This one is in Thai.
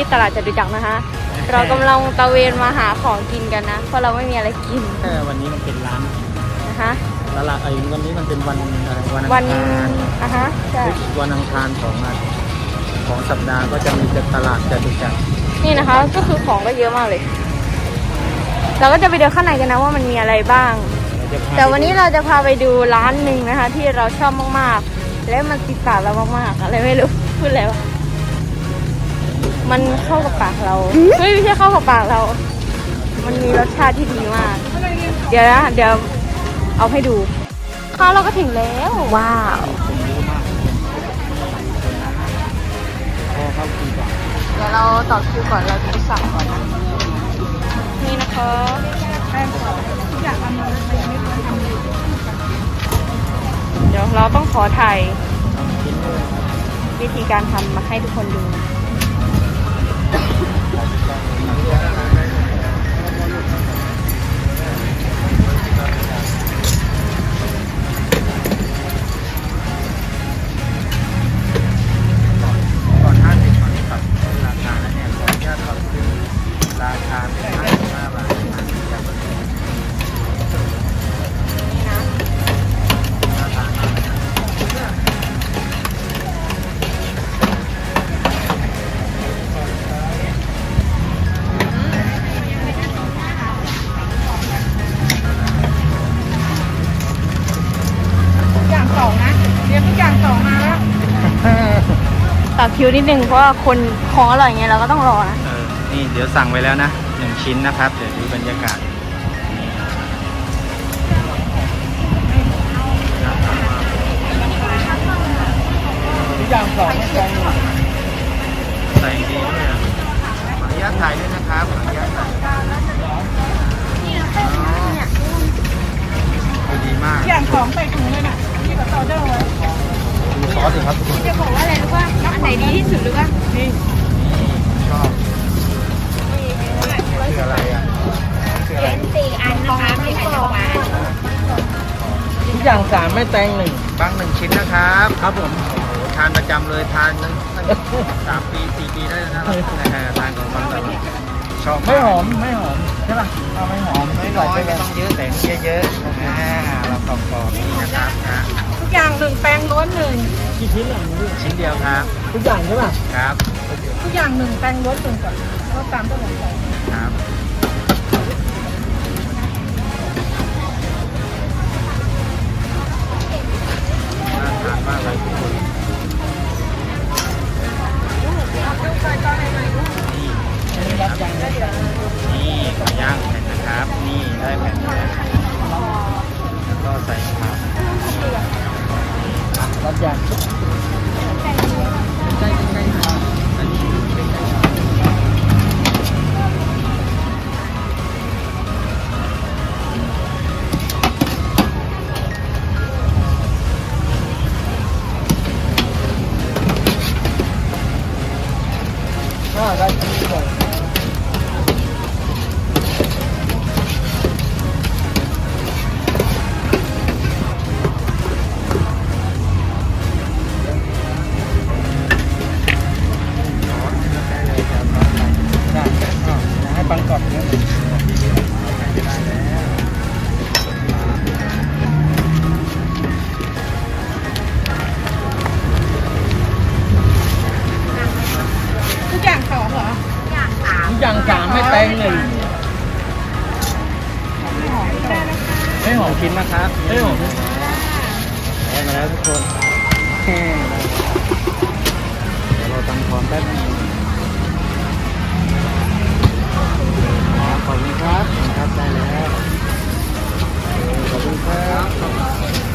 ที่ตลาดจตุจักรนะคะ เรากำลังตะเวนมาหาของกินกันนะ เพราะเราไม่มีอะไรกินแค่วันนี้มันเป็นร้านนะคะตลาดไอ้วันนี้มันเป็นวันอะไรวันอังวันคารอะฮะใช่วันอังคารของอาทิตย์ของสัปดาห์ก็จะมีตลาดจตุจักรนี่นะคะก็คือของก็เยอะมากเลย เราก็จะไปเดินข้างในกันนะว่ามันมีอะไรบ้าง เราจะพาแต่วันนี้เราจะพาไปดูร้านหนึ่งนะคะ ที่เราชอบมากๆ และมันติดปากเรามากๆ อะไรไม่รู้ พูดแล้วะ มันเข้ากับปากเราเฮ้ยไม่ใช่เข้ากับปากเรา มันมีรสชาติที่ดีมาก เดี๋ยวนะเดี๋ยวเอาให้ดูข้าวเราก็ถึงแล้ว ว้าวผมรู้มากพอเข้าคิวก่อนเดี๋ยวเราต่อคิวก่อนเราจะสั่งก่อนนะนี่นะคะเดี๋ยวเราต้องขอถ่ายทำชิ้นด้วยวิธีการทำมาให้ทุกคนดู คาเป็นห้าสิบห้าบาทนะจากนี่นะราคาอย่างสองนะเรียนทุกอย่างสองมาแล้ว ต่อคิวนิดนึงเพราะว่าคนของอร่อยไงเราก็ต้องรอนะเออ นี่เดี๋ยวสั่งไว้แล้วนะหนึ่งชิ้นนะครับ เดี๋ยวดูบรรยากาศอย่างสองใส่ใส่ดีด้วยอะขออนุญาตถ่ายด้วยนะครับขออนุญาตถ่ายดีมาก อย่างสองใส่ถุงเลยน่ะที่กับออเดอร์ไว้ดูซอสสิครับทุกคนจะบอกว่าอะไรรู้ป่ะอันไหนดีที่สุดรู้ป่ะนี่ชอบ อย่างสามไม่แตงหนึ่งบางหนึ่งชิ้นนะครับ ครับผมโอ้โหทานประจำเลยทานตั้งสามปีสี่ปีได้แล้วนะเออทานของบางตลอดชอบากไม่หอมไม่หอมใช่ป่ะเอาไม่หอมไม่น้อยไม่ต้องเยอะแต่นี่เยอะๆอ่าเรากรอบๆนี่นะครับนะทุกอย่างหนึ่งแปลงล้วนหนึ่งกี่ชิ้นอย่างนี้ชิ้นเดียวครับทุกอย่างใช่ป่ะครับทุกอย่างหนึ่งแปลงล้วนหนึ่งก่อนก็ตามตัวหลังไปครับ นี่ไก่ย่างแผ่นนะครับ นี่ได้แผ่นแล้ว อย่างสามไม่แตงหนึ่งไม่หอมชิ้นนะครับไม่หอมได้มาแล้วทุกคนเดี๋ยวเราตั้งพร้อมแป๊บนึง